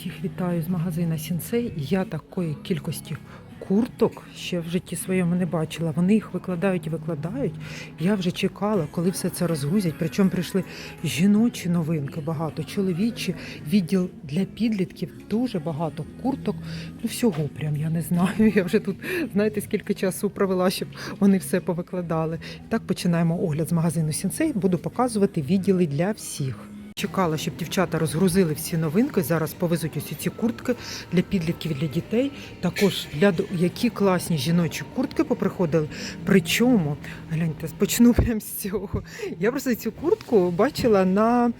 Всіх вітаю з магазина Сінсей. Я такої кількості курток ще в житті своєму не бачила. Вони їх викладають і викладають. Я вже чекала, коли все це розгрузять. Причому прийшли жіночі новинки багато, чоловічі, відділ для підлітків, дуже багато курток. Ну всього прям я не знаю. Я вже тут знаєте скільки часу провела, щоб вони все повикладали. Так починаємо огляд з магазину Сінсей. Буду показувати відділи для всіх. Чекала, щоб дівчата розгрузили всі новинки. Зараз повезуть ось ці куртки для підлітків для дітей. Також для які класні жіночі куртки поприходили. Причому, гляньте, почну прямо з цього. Я просто цю куртку бачила на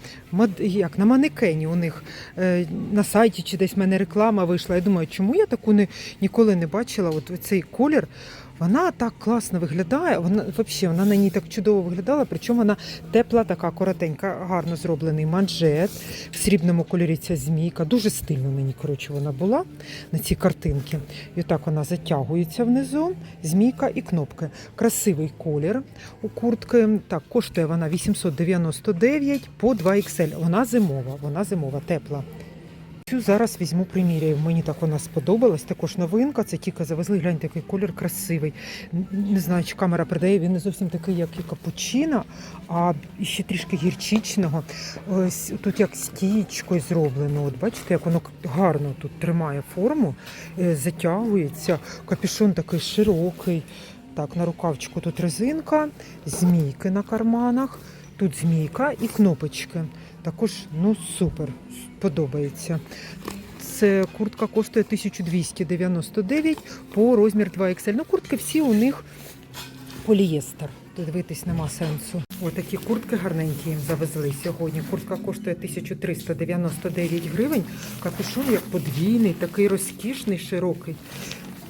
як, на манекені у них е, на сайті чи десь в мене реклама вийшла. Я думаю, чому я таку не, ніколи не бачила? От цей колір. Вона так класно виглядає. Вона взагалі вона на ній так чудово виглядала. Причому вона тепла, така коротенька, гарно зроблений манжет в срібному кольорі. Ця змійка. Дуже стильно мені коротше вона була на цій картинці. І отак вона затягується внизу. Змійка і кнопки. Красивий колір у куртки. Так, коштує вона 899 по 2XL. Вона зимова, вона зимова, тепла. Цю зараз візьму приміряю. Мені так вона сподобалась. Також новинка. Це тільки завезли. Гляньте, який колір красивий. Не знаю, чи камера передає. Він не зовсім такий, як і капучино, а ще трішки гірчичного. Ось тут як стічкою зроблено. От бачите, як воно гарно тут тримає форму, е, затягується. Капюшон такий широкий. Так, на рукавчику тут резинка, змійки на карманах. Тут змійка і кнопочки. Також ну супер, подобається. Це куртка коштує 1299 по розмір 2XL. Ну, куртки всі у них полієстер. Дивитись нема сенсу. Ось такі куртки гарненькі їм завезли сьогодні. Куртка коштує 1399 гривень. Капюшон як подвійний, такий розкішний, широкий.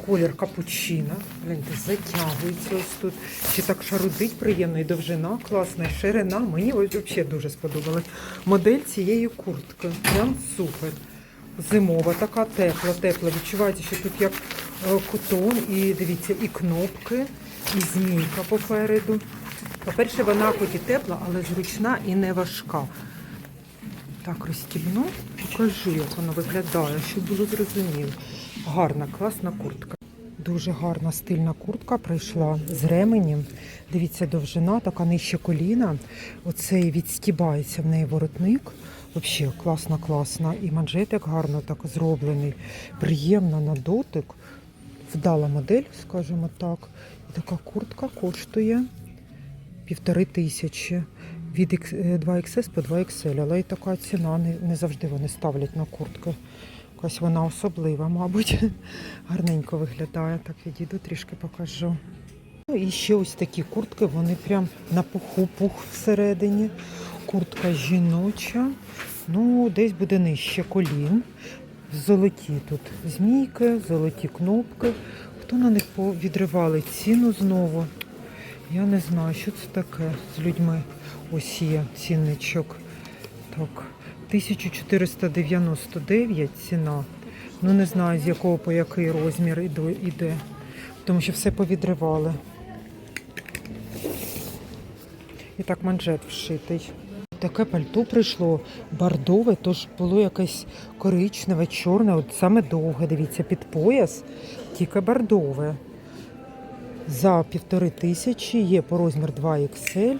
Колір капучино. Гляньте, затягується ось тут. Ще так шарудить приємно і довжина класна, і ширина. Мені ось взагалі дуже сподобалась. Модель цієї куртки. Прям супер. Зимова, така тепла, тепла. Відчувається, що тут як е, кутон, і дивіться, і кнопки, і змійка попереду. По-перше, вона хоч і тепла, але зручна і не важка. Так, розстібну, покажу, як воно виглядає, щоб було зрозуміло. Гарна, класна куртка. Дуже гарна стильна куртка прийшла з ременем. Дивіться, довжина, така нижче коліна. Оцей відстібається в неї воротник. Взагалі класна, класна. І манжетик гарно так зроблений. Приємна на дотик. Вдала модель, скажімо так. І така куртка коштує півтори тисячі. Від е, 2XS по 2XL, але і така ціна не завжди вони ставлять на куртки. Якась вона особлива, мабуть. Гарненько виглядає. Так, відійду, трішки покажу. Ну і ще ось такі куртки, вони прям на пуху пух всередині. Куртка жіноча. Ну, десь буде нижче колін. Золоті тут змійки, золоті кнопки. Хто на них відривали ціну знову? Я не знаю, що це таке з людьми. Ось є цінничок. Так, 1499 ціна. Ну не знаю, з якого по який розмір іде. Тому що все повідривали. І так манжет вшитий. Таке пальто прийшло бордове, тож було якесь коричневе, чорне, от саме довге, дивіться, під пояс, тільки бордове. За півтори тисячі є по розмір 2XL.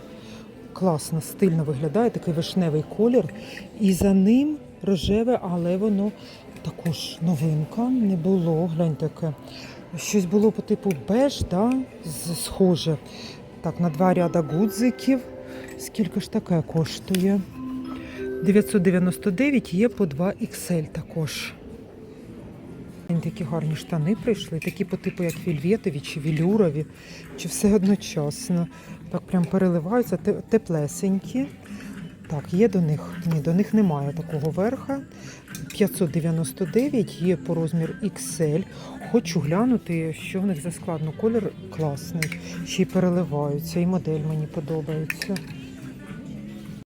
Класно, стильно виглядає, такий вишневий колір. І за ним рожеве, але воно також новинка не було. Гляньте таке. Щось було по типу беж, да? схоже. Так, на два ряда гудзиків. Скільки ж таке коштує? 999 є по 2XL також. Такі гарні штани прийшли, такі по типу як вільветові чи вілюрові, чи все одночасно. Так прям переливаються, теплесенькі. Так, є до них. Ні, до них немає такого верха. 599 є по розмір XL. Хочу глянути, що в них за склад. Ну, колір класний. Ще й переливаються, і модель мені подобається.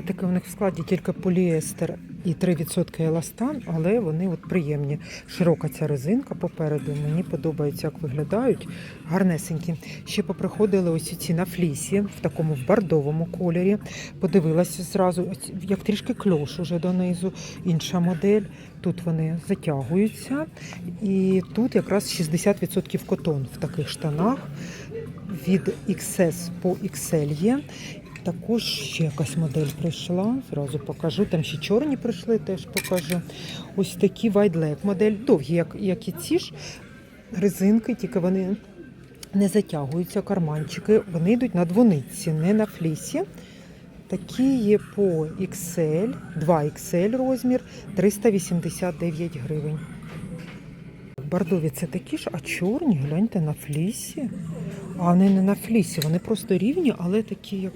Таке в них в складі тільки поліестер і 3% еластан, але вони от приємні. Широка ця резинка попереду. Мені подобається, як виглядають. Гарнесенькі. Ще поприходили ось ці на флісі, в такому бордовому кольорі. Подивилася зразу, як трішки кльош уже донизу. Інша модель. Тут вони затягуються. І тут якраз 60% котон в таких штанах. Від XS по XL є. Також ще якась модель прийшла. Зразу покажу. Там ще чорні прийшли, теж покажу. Ось такі Leg модель, довгі, як, як і ці ж резинки, тільки вони не затягуються, карманчики. Вони йдуть на двониці, не на флісі. Такі є по XL, 2XL розмір, 389 гривень. Бордові це такі ж, а чорні, гляньте, на флісі. А вони не на флісі, вони просто рівні, але такі, як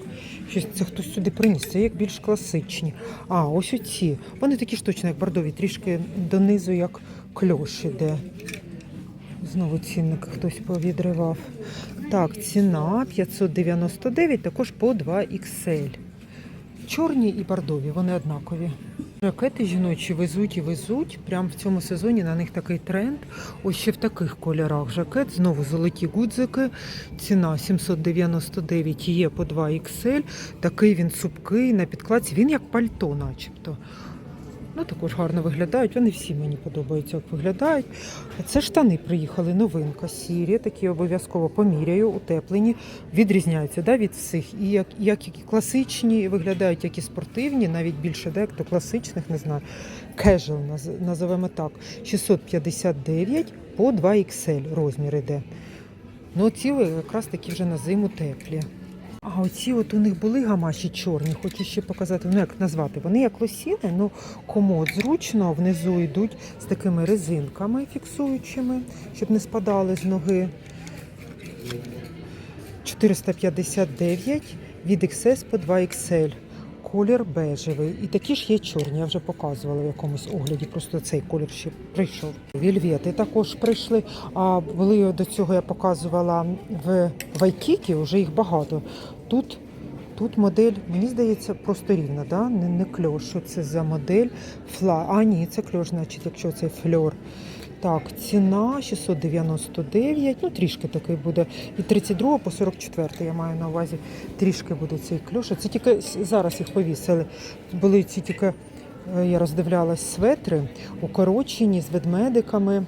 щось це хтось сюди приніс. Це як більш класичні. А, ось оці. Вони такі ж точно, як бордові, трішки донизу, як кльош іде. Знову цінник хтось повідривав. Так, ціна 599, також по 2XL. Чорні і бордові, вони однакові. Ракети жіночі везуть і везуть. Прямо в цьому сезоні на них такий тренд. Ось ще в таких кольорах жакет. Знову золоті гудзики. Ціна 799 є по 2 XL. Такий він супкий на підкладці. Він як пальто, начебто. Ну, також гарно виглядають. Вони всі мені подобаються, як виглядають. Це штани приїхали, новинка, сірі, такі обов'язково поміряю, утеплені, відрізняються да, від всіх. І як, як і класичні виглядають, як і спортивні, навіть більше дек, то класичних, не знаю. Casual називаємо так. 659 по 2 XL розмір іде. Ну, ці якраз такі вже на зиму теплі. А оці от у них були гамаші чорні, хочу ще показати, ну як назвати. Вони як лосіни, ну комод зручно, внизу йдуть з такими резинками фіксуючими, щоб не спадали з ноги. 459 від XS по 2 XL. Колір бежевий. І такі ж є чорні, я вже показувала в якомусь огляді, просто цей колір ще прийшов. Вільвети також прийшли. А були до цього я показувала в Вайкікі, вже їх багато. Тут, тут модель, мені здається, просто рівна, да? не, не кльош. Що це за модель? Фла. А, ні, це кльош, значить, якщо це фльор. Так, ціна 699, ну трішки такий буде. І 32 по 44 я маю на увазі. Трішки буде цей кльош. Це тільки зараз їх повісили. Були ці тільки, е, я роздивлялась, светри, укорочені з ведмедиками.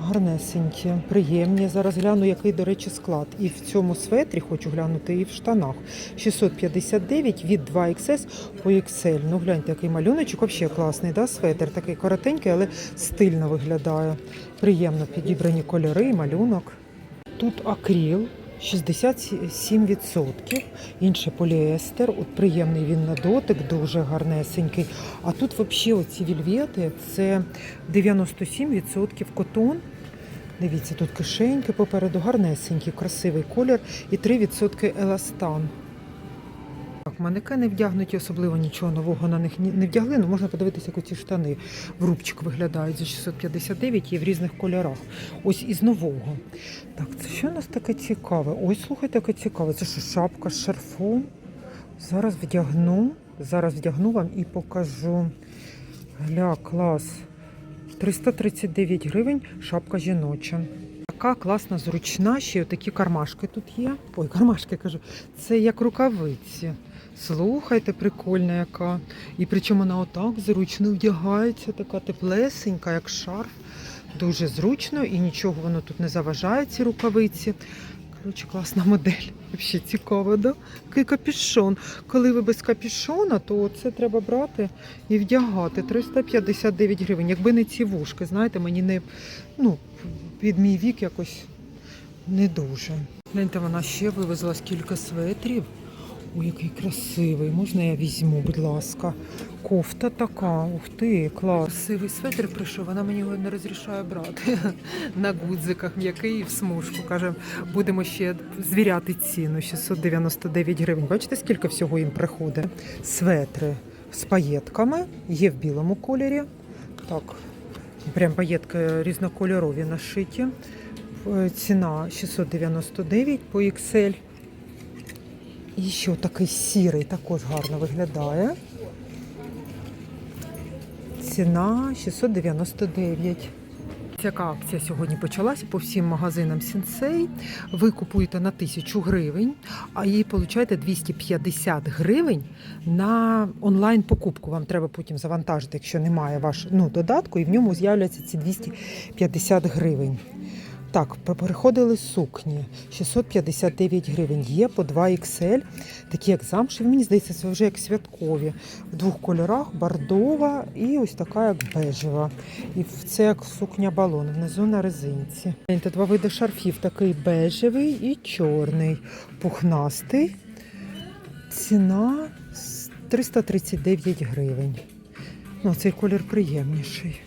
Гарнесенькі, приємні. Зараз гляну, який, до речі, склад. І в цьому светрі хочу глянути, і в штанах. 659 від 2XS по XL. Ну, гляньте, який малюночок. Взагалі класний, да? светр. Такий коротенький, але стильно виглядає. Приємно підібрані кольори, малюнок. Тут акріл. 67%, інший поліестер, от приємний він на дотик, дуже гарнесенький. А тут взагалі оці вільвети це 97% котон. Дивіться, тут кишеньки попереду, гарнесенький, красивий колір і 3% еластан. Манекени вдягнуті, особливо нічого нового на них не вдягли. Ну можна подивитися, як ці штани в рубчик виглядають за 659 є в різних кольорах. Ось із нового. Так, це що у нас таке цікаве? Ой, слухайте, яке цікаве. Це що шапка з шарфом. Зараз вдягну. Зараз вдягну вам і покажу. Гля, клас. 339 гривень, шапка жіноча. Така класна, зручна, ще такі кармашки тут є. Ой, кармашки кажу. Це як рукавиці. Слухайте, прикольна яка. І причому вона отак зручно вдягається, така теплесенька, як шарф. Дуже зручно і нічого воно тут не заважає, ці рукавиці. Коротше, класна модель. Взагалі цікаво, да? Такий капюшон. Коли ви без капюшона, то це треба брати і вдягати. 359 гривень. Якби не ці вушки, знаєте, мені не ну, під мій вік якось не дуже. Гляньте, вона ще вивезла скільки светрів. Ой, який красивий. Можна я візьму, будь ласка. Кофта така. Ух ти, клас. Красивий светр прийшов, вона мені його не розрішає брати. На гудзиках м'який в смужку. Каже, будемо ще звіряти ціну. 699 гривень. Бачите, скільки всього їм приходить? Светри з паєтками, є в білому кольорі. Так, прям паєтки різнокольорові нашиті. Е, Ціна 699 по XL. І ще такий сірий також гарно виглядає. Ціна 699. Яка акція сьогодні почалася по всім магазинам Сінсей. Ви купуєте на 1000 гривень, а її получаєте 250 гривень на онлайн покупку. Вам треба потім завантажити, якщо немає ваш ну, додатку, і в ньому з'являться ці 250 гривень. Так, переходили сукні 659 гривень. Є по 2 XL, такі як замшеві. Мені здається, це вже як святкові. В двох кольорах бордова і ось така як бежева. І це як сукня балон внизу на резинці. Гляньте, Два види шарфів: такий бежевий і чорний, пухнастий. Ціна 339 гривень. Ну, цей колір приємніший.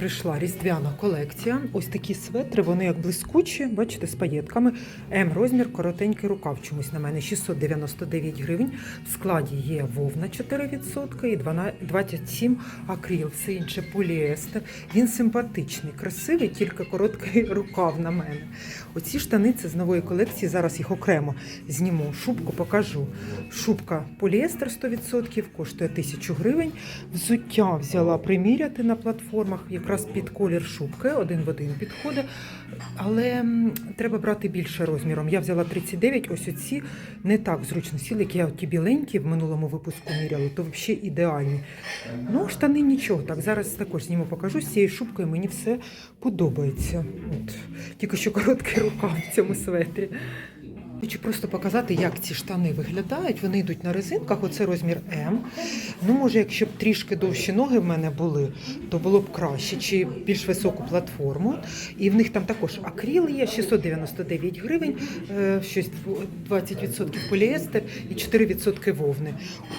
Прийшла різдвяна колекція. Ось такі светри, вони як блискучі, бачите, з паєтками. М розмір, коротенький рукав чомусь на мене 699 гривень. В складі є вовна 4% і 27 акрил, все інше поліестер. Він симпатичний, красивий, тільки короткий рукав на мене. Оці штани це з нової колекції. Зараз їх окремо зніму. Шубку покажу. Шубка поліестер 100%, коштує 1000 гривень. Взуття взяла приміряти на платформах, якраз під колір шубки, один в один підходить. Але треба брати більше розміром. Я взяла 39, ось оці не так зручно сіли, як я ті біленькі в минулому випуску міряла, то взагалі ідеальні. Ну, штани нічого. Так, зараз також зніму покажу. З цією шубкою мені все подобається. От. Тільки що короткий рукав в цьому светрі. Хочу просто показати, як ці штани виглядають. Вони йдуть на резинках, оце розмір М. Ну, може, якщо б трішки довші ноги в мене були, то було б краще, чи більш високу платформу. І в них там також акріл є, 699 гривень, е, щось 20% поліестер і 4% вовни.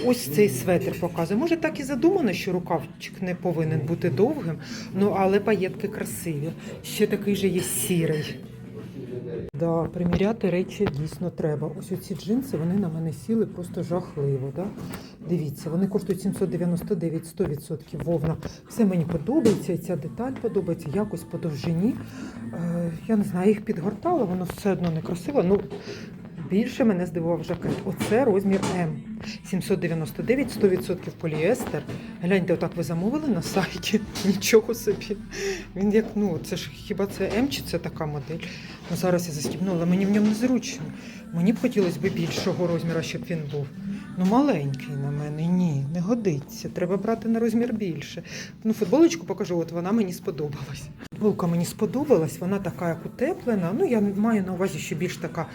Ось цей светр показує. Може, так і задумано, що рукавчик не повинен бути довгим, ну але паєтки красиві. Ще такий же є сірий. Да, приміряти речі дійсно треба. Ось оці джинси, вони на мене сіли просто жахливо. Да? Дивіться, вони коштують 799 100% вовна. Все мені подобається, і ця деталь подобається, якось по довжині. Е, я не знаю, їх підгортала, воно все одно не красиво. Ну, більше мене здивував жакет. Оце розмір М. 799, 100% поліестер. Гляньте, отак ви замовили на сайті. Нічого собі. Він як, ну, це ж хіба це М чи це така модель? Ну, зараз я застібнула, мені в ньому незручно. Мені б хотілося б більшого розміру, щоб він був. Ну, маленький на мене, ні, не годиться. Треба брати на розмір більше. Ну, футболочку покажу, от вона мені сподобалась. Футболка мені сподобалась, вона така як утеплена. Ну, я маю на увазі, що більш така,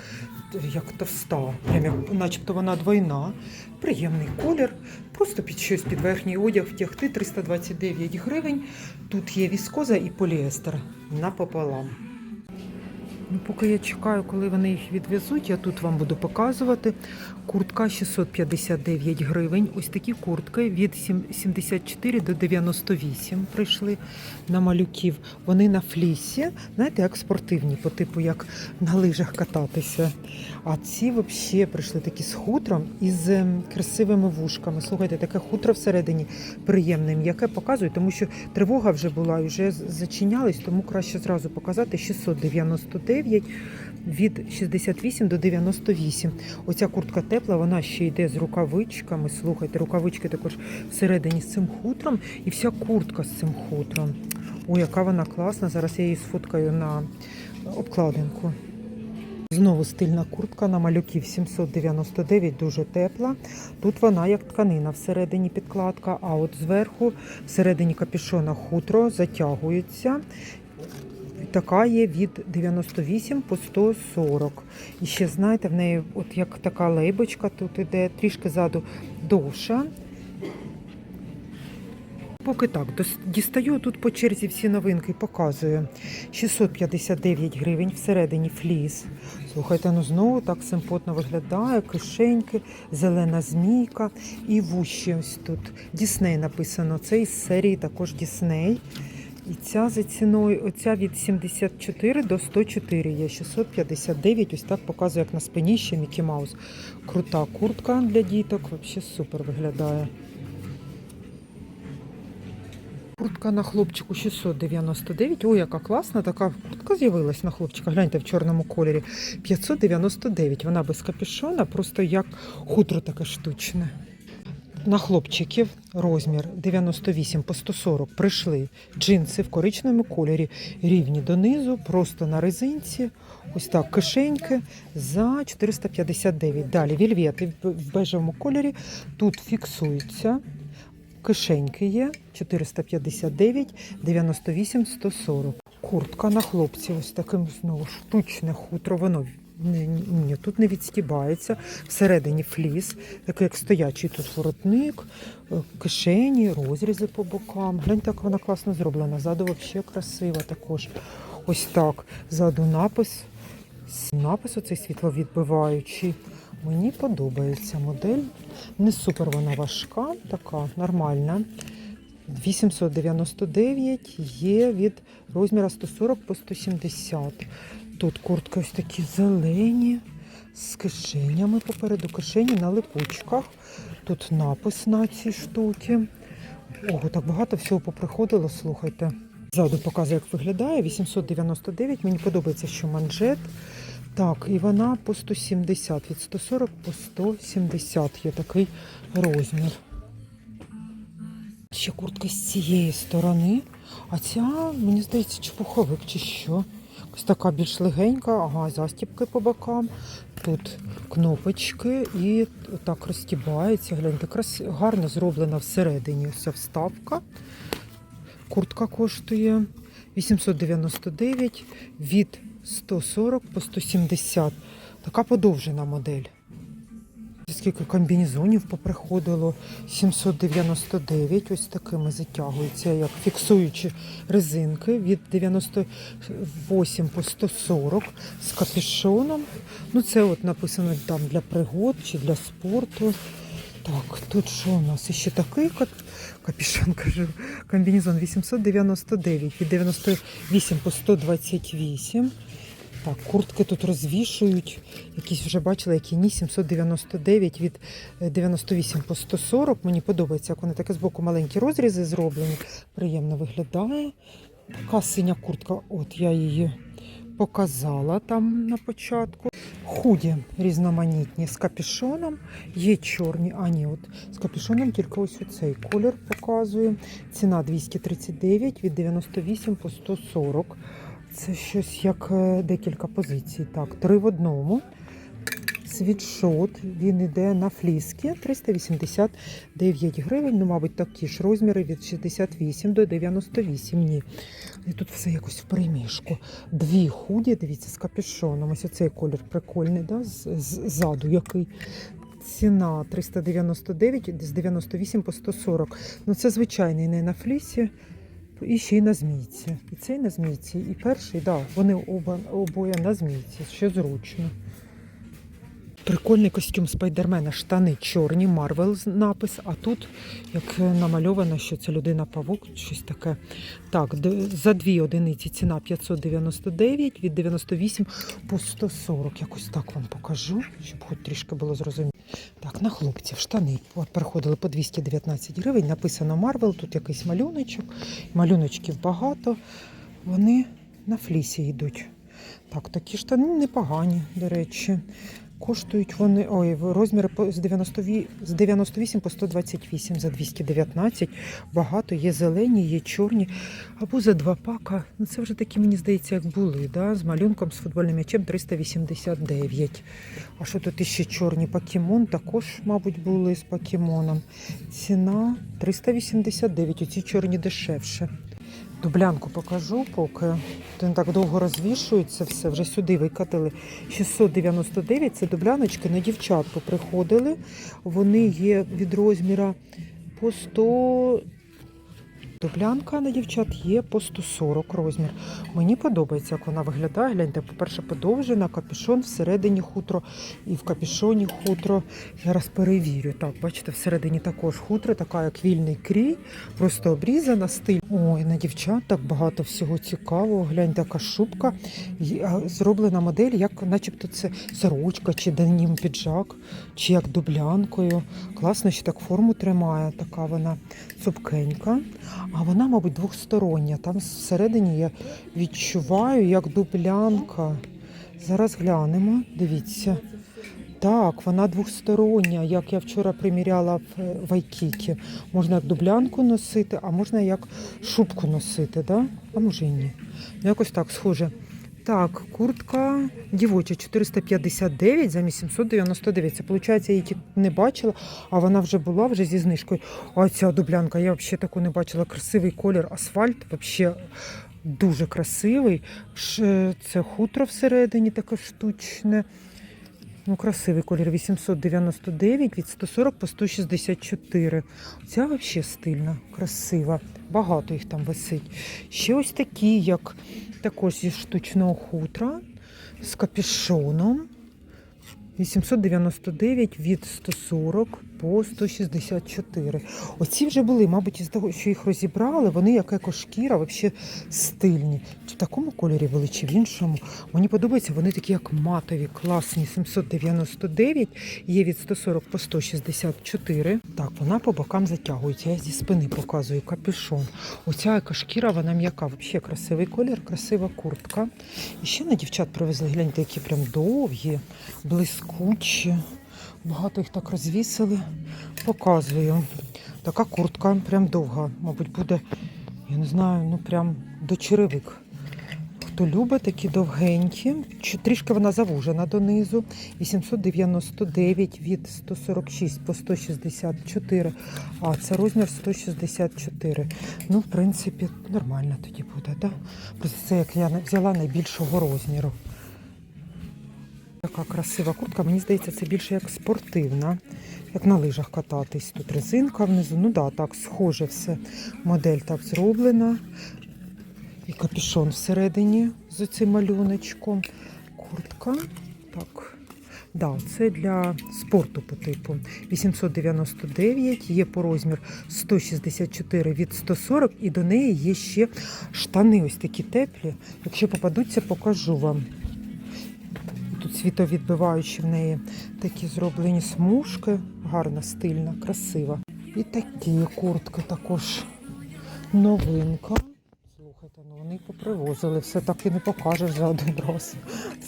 як товста, прям як, начебто вона двойна. Приємний колір. Просто під щось під верхній одяг втягти 329 гривень. Тут є віскоза і поліестер напополам. Ну, поки я чекаю, коли вони їх відвезуть, я тут вам буду показувати. Куртка 659 гривень. Ось такі куртки від 74 до 98 прийшли на малюків. Вони на флісі, знаєте, як спортивні, по типу як на лижах кататися. А ці взагалі прийшли такі з хутром і з ем, красивими вушками. Слухайте, таке хутро всередині приємне, м'яке показую, тому що тривога вже була і вже зачинялись, тому краще зразу показати 699 від 68 до 98. Оця куртка тепла, вона ще йде з рукавичками. Слухайте, рукавички також всередині з цим хутром, і вся куртка з цим хутром. Ой, яка вона класна. Зараз я її сфоткаю на обкладинку. Знову стильна куртка на малюків 799, дуже тепла. Тут вона як тканина всередині підкладка, а от зверху всередині капюшона хутро затягується. Така є від 98 по 140. І ще, знаєте, в неї от як така лейбочка, тут іде трішки ззаду довша. Поки так, дістаю тут по черзі всі новинки, показую. 659 гривень всередині фліс. Слухайте, ну знову так симпотно виглядає, кишеньки, зелена змійка і вущі ось тут. Дісней написано. Це із серії також Дісней. І ця за ціною, оця від 74 до 104 є 659. Ось так показує, як на спині ще Мікі Маус. Крута куртка для діток, взагалі супер виглядає. Куртка на хлопчику 699. Ой, яка класна, така куртка з'явилась на хлопчика. Гляньте в чорному кольорі. 599. Вона без капюшона, просто як хутро таке штучне. На хлопчиків розмір 98 по 140 прийшли джинси в коричневому кольорі, рівні донизу, просто на резинці. Ось так, кишеньки за 459. Далі вільвети в- в бежевому кольорі. Тут фіксуються. Кишеньки є 459, 98, 140. Куртка на хлопці, ось таким знову штучне хутро. Воно ні, ні, тут не відстібається. Всередині фліс, такий як стоячий тут воротник, е, кишені, розрізи по бокам. Гляньте, як вона класно зроблена. Ззаду взагалі красива також. Ось так. Ззаду напис. Напис оцей світловідбиваючий. Мені подобається модель. Не супер вона важка, така нормальна. 899 є від розміра 140 по 170. Тут куртки ось такі зелені, з кишенями попереду, кишені на липучках. Тут напис на цій штуці. Ого, так багато всього поприходило, слухайте. Ззаду показує, як виглядає. 899. Мені подобається, що манжет. Так, і вона по 170, від 140 по 170 є такий розмір. Ще куртка з цієї сторони. А ця, мені здається, чи пуховик, чи що. Ось така більш легенька, ага, застібки по бокам. Тут кнопочки і так розтібається. Гляньте, крас... гарно зроблена всередині вся вставка. Куртка коштує 899 від 140 по 170. Така подовжена модель. Скільки комбінезонів поприходило 799, ось такими затягуються, як фіксуючі резинки від 98 по 140 з капюшоном. Ну, це от написано там для пригод чи для спорту. Так, тут що у нас? Ще такий кап... капюшон, кажу, комбінезон 899 від 98 по 128. Так, куртки тут розвішують. Якісь вже бачила, які ні, 799 від е, 98 по 140. Мені подобається, як вони таке збоку маленькі розрізи зроблені. Приємно виглядає. Така синя куртка, от я її показала там на початку. Худі різноманітні з капюшоном. Є чорні, а ні, от з капюшоном тільки ось цей колір показує. Ціна 239 від 98 по 140. Це щось як е, декілька позицій. Так, три в одному. Світшот, він йде на фліски 389 гривень. Ну, мабуть, такі ж розміри від 68 до 98. Ні. І тут все якось в приміжку. Дві худі, дивіться, з капюшоном. Ось оцей колір прикольний, да? ззаду який. Ціна 399 з 98 по 140. Ну, це звичайний не на флісі. І ще й на змійці. І цей на змійці, і перший, да, вони оба обоє на змійці, що зручно. Прикольний костюм спайдермена, штани чорні, Марвел напис, а тут як намальовано, що це людина павук, щось таке. Так, за дві одиниці ціна 599, від 98 по 140. Якось так вам покажу, щоб хоч трішки було зрозуміло. Так, на хлопців штани от переходили по 219 гривень. Написано Марвел, тут якийсь малюночок. Малюночків багато. Вони на флісі йдуть. Так, такі штани непогані, до речі. Коштують вони ой, розміри з 90, з 98 по 128 за 219. Багато є зелені, є чорні. Або за два пака. Ну це вже такі, мені здається, як були, да? з малюнком з футбольним м'ячем 389. А що тут іще чорні покемон? Також, мабуть, були з покемоном. Ціна 389. Оці чорні дешевше. Дублянку покажу, поки Він так довго розвішується все. Вже сюди викатили 699. Це дубляночки на дівчат поприходили. Вони є від розміра по 100. Дублянка на дівчат є по 140 розмір. Мені подобається, як вона виглядає. Гляньте, по-перше, подовжена, капюшон всередині хутро і в капюшоні хутро. Зараз перевірю. Так, бачите, всередині також хутро, така як вільний крій, просто обрізана стиль. Ой, на дівчат так багато всього цікавого. Гляньте, яка шубка. Зроблена модель, як начебто це сорочка чи денім піджак, чи як дублянкою. Класно, що так форму тримає. Така вона цупкенька. А вона, мабуть, двохстороння. Там всередині я відчуваю як дублянка. Зараз глянемо. Дивіться. Так, вона двостороння, як я вчора приміряла в е, Вайкікі. Можна як дублянку носити, а можна як шубку носити, да? а може і ні. Ну, якось так схоже. Так, куртка дівоча 459 замість 799. Це виходить, я її не бачила, а вона вже була вже зі знижкою. А ця дублянка, я взагалі таку не бачила. Красивий колір, асфальт, взагалі дуже красивий. Це хутро всередині таке штучне. Ну, красивий колір 899 від 140 по 164. Ця взагалі стильна, красива. Багато їх там висить. Ще ось такі, як також зі штучного хутра з капюшоном. 899 від 140 по 164. Оці вже були, мабуть, із того, що їх розібрали, вони як екошкіра, взагалі стильні. Чи в такому кольорі були, чи в іншому. Мені подобається, вони такі як матові, класні. 799, є від 140 по 164. Так, вона по бокам затягується. Я зі спини показую капюшон. Оця екошкіра, вона м'яка. Взагалі красивий колір, красива куртка. І ще на дівчат привезли, гляньте, які прям довгі, блискучі. Багато їх так розвісили. Показую. Така куртка прям довга. Мабуть, буде, я не знаю, ну прям до черевик. Хто любить такі довгенькі, трішки вона завужена донизу. 899 від 146 по 164, а це розмір 164. Ну, в принципі, нормально тоді буде, так? Просто це як я взяла найбільшого розміру. Така красива куртка, мені здається, це більше як спортивна, як на лижах кататись. Тут резинка внизу. Ну да, так, схоже все. Модель так зроблена. І капюшон всередині з цим малюночком. Куртка. Так. Да, це для спорту по типу. 899, є по розмір 164 від 140, і до неї є ще штани ось такі теплі. Якщо попадуться, покажу вам. Тут світовідбиваючі в неї такі зроблені смужки. Гарна, стильна, красива. І такі куртки також новинка. Слухайте, ну вони попривозили, все так і не покажеш за один раз.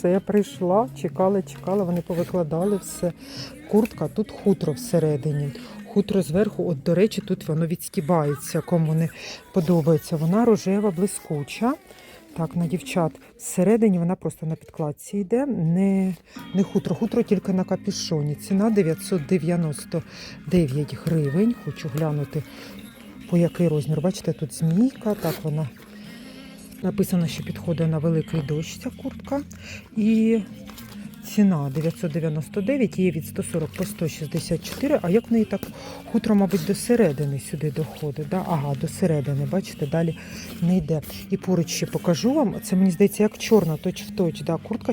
Це я прийшла, чекала, чекала, вони повикладали все. Куртка, тут хутро всередині. Хутро зверху, от, до речі, тут воно відстібається, кому не подобається. Вона рожева, блискуча. Так, на дівчат. Всередині вона просто на підкладці йде. Не, не хутро, хутро тільки на капюшоні. Ціна 999 гривень. Хочу глянути, по який розмір. Бачите, тут змійка, так вона написано, що підходить на великий дощ ця куртка. І ціна 999, є від 140 по 164. А як в неї так хутро, мабуть, до середини сюди доходить. Да? Ага, до середини, бачите, далі не йде. І поруч ще покажу вам. Це мені здається, як чорна, точ в точ. Да? Куртка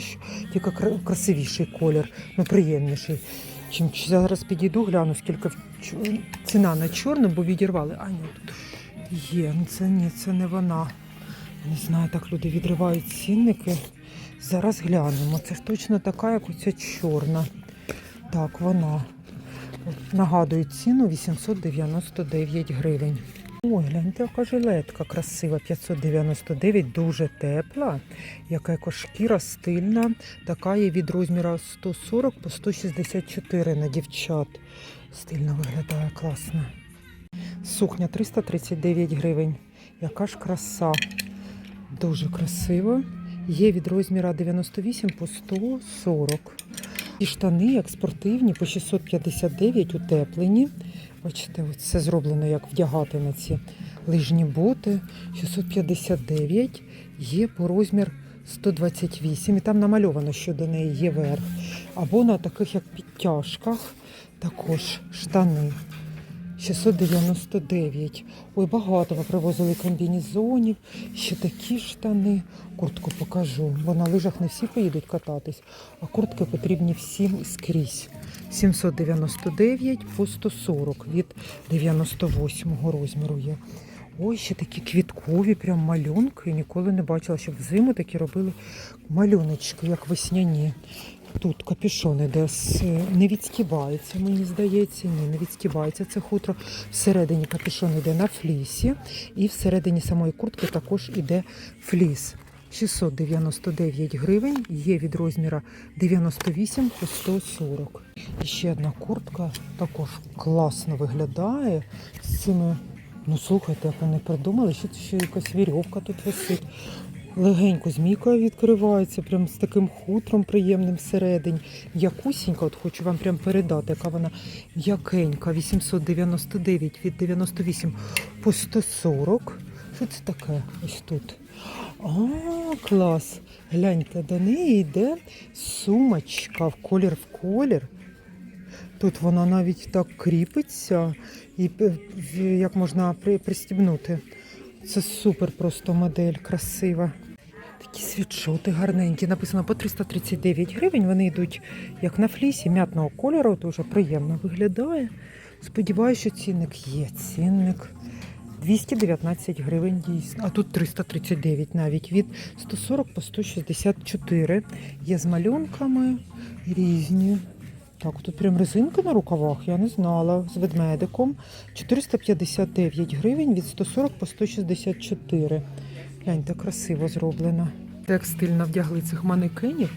тільки красивіший колір, ну приємніший. Чим зараз підійду, гляну, скільки ціна на чорну, бо відірвали. А ні, тут є. Ну це ні, це не вона. Не знаю, так люди відривають цінники. Зараз глянемо. Це ж точно така, як оця чорна. Так, вона. Нагадую ціну 899 гривень. Ой, гляньте, яка жилетка красива, 599, дуже тепла, яка екошкіра стильна. Така є від розміру 140 по 164 на дівчат. Стильно виглядає класно. Сукня 339 гривень. Яка ж краса. Дуже красиво. Є від розміра 98 по 140. І штани, як спортивні, по 659 утеплені. Бачите, це зроблено, як вдягати на ці лижні боти. 659 є по розмір 128. І там намальовано, що до неї є верх. Або на таких, як підтяжках, також штани. 699. Ой, багато ви привозили комбінезонів, ще такі штани. Куртку покажу, бо на лижах не всі поїдуть кататись, а куртки потрібні всім скрізь. 799 по 140 від 98 розміру є. Ой, ще такі квіткові, прям малюнки. Ніколи не бачила, щоб взиму такі робили малюночки, як весняні. Тут капюшон іде, не відстібається, мені здається. Ні, не відстібається це хутро. Всередині капюшон іде на флісі, і всередині самої куртки також іде фліс. 699 гривень, є від розміра 98 по 140. І ще одна куртка також класно виглядає з цими. Ну слухайте, як вони придумали, що це ще якась вірьовка тут висить. Легенько змійка відкривається, прям з таким хутром приємним всередині. М'якусінька, от хочу вам прям передати, яка вона м'якенька, 899 від 98 по 140. Що це таке ось тут? А, клас! Гляньте, до неї йде сумочка в колір в колір. Тут вона навіть так кріпиться і е, як можна при- пристібнути. Це супер просто модель, красива. Такі світшоти гарненькі. Написано по 339 гривень. Вони йдуть як на флісі, м'ятного кольору, дуже приємно виглядає. Сподіваюся, що цінник є. Цінник 219 гривень дійсно. А тут 339 навіть від 140 по 164. Є з малюнками різні. Так, тут прям резинка на рукавах, я не знала. З ведмедиком 459 гривень від 140 по 164. Гляньте, красиво зроблено. Як стильно вдягли цих манекенів.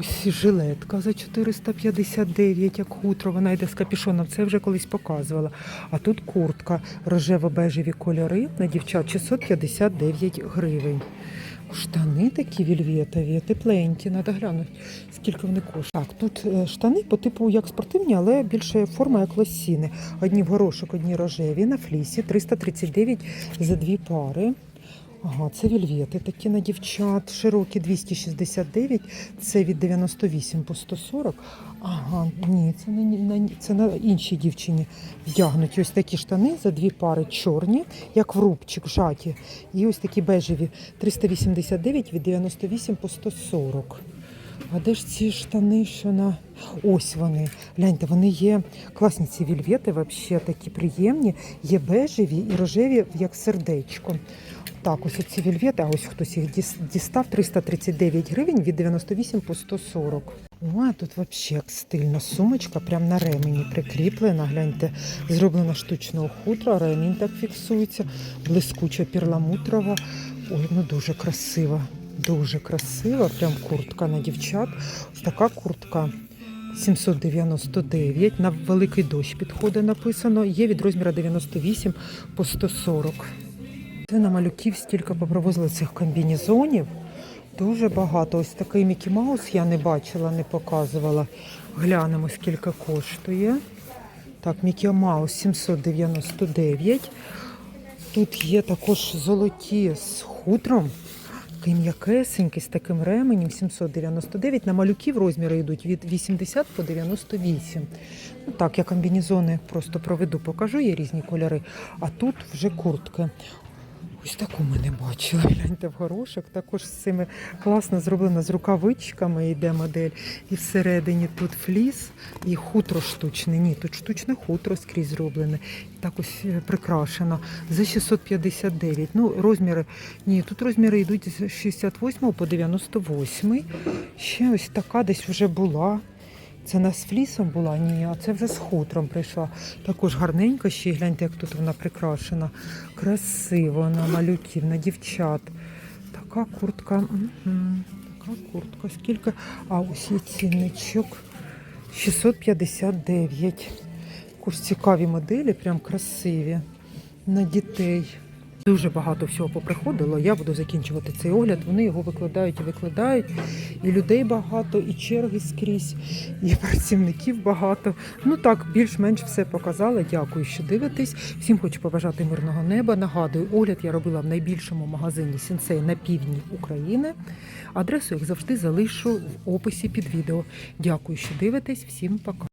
Ось жилетка за 459, як хутро, вона йде з капішоном. Це вже колись показувала. А тут куртка рожево-бежеві кольори на дівчат 659 гривень. Штани такі вільветові, тепленькі, треба глянути, скільки вони коштують. Так, тут е, штани по типу як спортивні, але більше форма як лосіни. Одні в горошок, одні рожеві на флісі, 339 за дві пари. Ага, це вільвети такі на дівчат, широкі 269, це від 98 по 140. Ага, ні, це на, це на іншій дівчині вдягнуті. Ось такі штани за дві пари чорні, як в рубчик жаті. І ось такі бежеві 389 від 98 по 140. А де ж ці штани, що на. Ось вони. Гляньте, вони є класні ці вільвети, взагалі такі приємні. Є бежеві і рожеві, як сердечко. Так, ось ці вільвети, а ось хтось їх дістав 339 гривень від 98 по 140. О, а тут взагалі як стильно. Сумочка прям на ремені прикріплена. Гляньте, зроблена штучного хутра, ремінь так фіксується, блискуча перламутрова. Ой, ну дуже красива. Дуже красива, прям куртка на дівчат. Ось така куртка 799. На великий дощ підходить написано. Є від розміру 98 по 140. Це на малюків стільки попривозили цих комбінезонів. Дуже багато. Ось такий Мікі Маус я не бачила, не показувала. Глянемо, скільки коштує. Так, Мікі Маус 799. Тут є також золоті з хутром. Такий м'якесенький, з таким ременем 799. На малюків розміри йдуть від 80 по 98. Ну так, я комбінезони просто проведу, покажу, є різні кольори. А тут вже куртки. Ось таку ми не бачили. Гляньте в горошок. Також з цими класно зроблено з рукавичками йде модель. І всередині тут фліс і хутро штучне. Ні, тут штучне хутро скрізь зроблене. Так ось е, прикрашено. За 659. Ну, розміри. Ні, тут розміри йдуть з 68 по 98. Ще ось така десь вже була. Це не з флісом була? Ні, а це вже з хутром прийшла. Також гарненько ще гляньте, як тут вона прикрашена. Красиво на малюків, на дівчат. Така куртка. Така куртка. Скільки? А ось є цінничок. 659. Також цікаві моделі, прям красиві. На дітей. Дуже багато всього поприходило. Я буду закінчувати цей огляд. Вони його викладають і викладають. І людей багато, і черги скрізь, і працівників багато. Ну так, більш-менш все показала. Дякую, що дивитесь. Всім хочу побажати мирного неба. Нагадую, огляд я робила в найбільшому магазині Сінсей на півдні України. Адресу, як завжди, залишу в описі під відео. Дякую, що дивитесь. Всім пока.